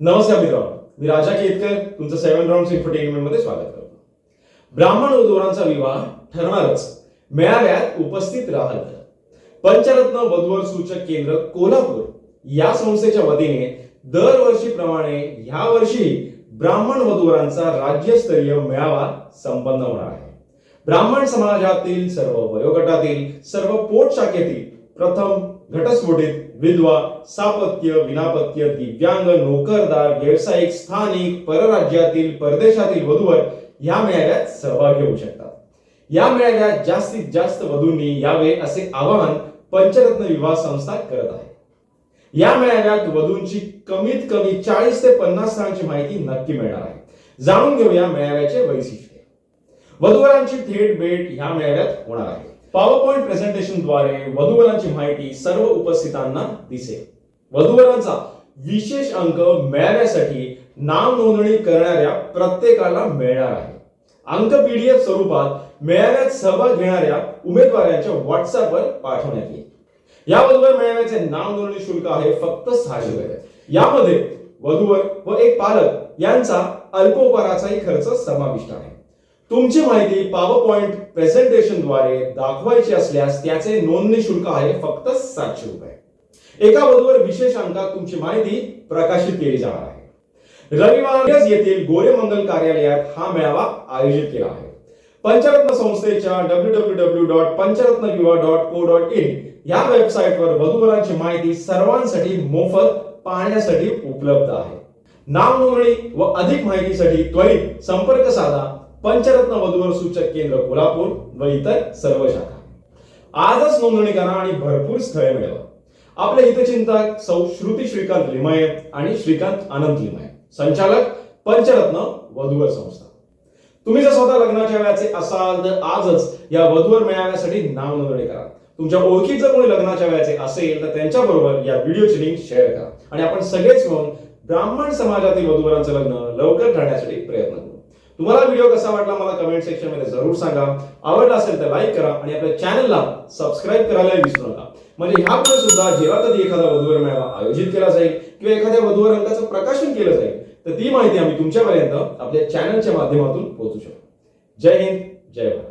नमस्कार मित्रांनो मी राजा केतकर तुमचं सेव्हन राऊंड एंटरटेनमेंटमध्ये स्वागत करतो. ब्राह्मण वधूवरांचा विवाह ठरणारच. मेळाव्यात उपस्थित राहत. पंचरत्न वधूवर सूचक केंद्र कोल्हापूर. या संस्थेच्या वतीने दरवर्षीप्रमाणे ह्या वर्षी ब्राह्मण वधूवरांचा राज्यस्तरीय मेळावा संपन्न होणार आहे. ब्राह्मण समाजातील सर्व वयोगटातील सर्व पोट शाखेतील प्रथम घटस्फोटित विधवा सापत्य विनापत्य दिव्यांग नोकरदार व्यावसायिक स्थानिक परराज्यातील परदेशातील वधूवर या मेळाव्यात सहभागी होऊ शकतात. या मेळाव्यात जास्तीत जास्त वधूंनी यावे असे आवाहन पंचरत्न विवाह संस्था करत आहे. या मेळाव्यात वधूंची कमीत कमी चाळीस ते पन्नास स्थळांची माहिती नक्की मिळणार आहे. जाणून घेऊया मेळाव्याचे वैशिष्ट्य. वधूवरांची थेट भेट ह्या मेळाव्यात होणार आहे. पॉवर पॉइंट प्रेझेंटेशनद्वारे वधूवरांची माहिती सर्व उपस्थितांना दिसेल. वधूवरांचा विशेष अंक मिळण्यासाठी नाव नोंदणी करणाऱ्या प्रत्येकाला मिळणार आहे. अंक पीडीएफ स्वरूपात मेळाव्यात सहभाग घेणाऱ्या उमेदवारांच्या व्हॉट्सअपवर पाठवण्यात येईल. या वधूवर मेळाव्याचे नाव नोंदणी शुल्क आहे फक्त सहाशे रुपये. यामध्ये वधूवर व एक पालक यांचा अल्पोपहाराचाही खर्च समाविष्ट आहे. तुमची माहिती पॉवर पॉइंट प्रेझेंटेशनद्वारे दाखवायची असल्यास त्याचे नोंदणी शुल्क आहे फक्त सातशे रुपये. एका बरोबर विशेष अंकात तुमची माहिती प्रकाशित केली जाणार आहे. रविवार येथील गोरेमंगल कार्यालयात हा मेळावा आयोजित केला आहे. पंचरत्न संस्थेच्या W W W dot Panchratna Yuva dot co dot in या वेबसाईटवर वधूवरांची माहिती सर्वांसाठी मोफत पाहण्यासाठी उपलब्ध आहे. नाव नोंदणी व अधिक माहितीसाठी त्वरित संपर्क साधा. पंचरत्न वधूवर सूचक केंद्र कोल्हापूर व इतर सर्व शाखा. आजच नोंदणी करा आणि भरपूर स्थळे मिळवा. आपले हितचिंतक सौ श्रुती श्रीकांत लिमये आणि श्रीकांत आनंद लिमये. संचालक पंचरत्न वधूवर संस्था. तुम्ही जर स्वतः लग्नाच्या वेळाचे असाल तर आजच या वधूवर मिळवण्यासाठी नाव नोंदणी करा. तुमच्या ओळखीत जर कोणी लग्नाच्या वेळाचे असेल तर त्यांच्याबरोबर या व्हिडिओची लिंक शेअर करा. आणि आपण सगळेच मिळून ब्राह्मण समाजातील वधूवरांचं लग्न लवकर करण्यासाठी प्रयत्न करू. तुम्हाला व्हिडिओ कसा वाटला मला कमेंट सेक्शनमध्ये जरूर सांगा. आवडला असेल तर लाईक करा आणि आपल्या चॅनलला सबस्क्राईब करायला विसरू नका. म्हणजे ह्यापुढे सुद्धा जेव्हा कधी एखादा वधूवर मेळावा आयोजित केला जाईल किंवा एखाद्या वधूवर रंगाचं प्रकाशन केलं जाईल तर ती माहिती आम्ही तुमच्यापर्यंत आपल्या चॅनलच्या माध्यमातून पोहोचू शकतो. जय हिंद जय भारत.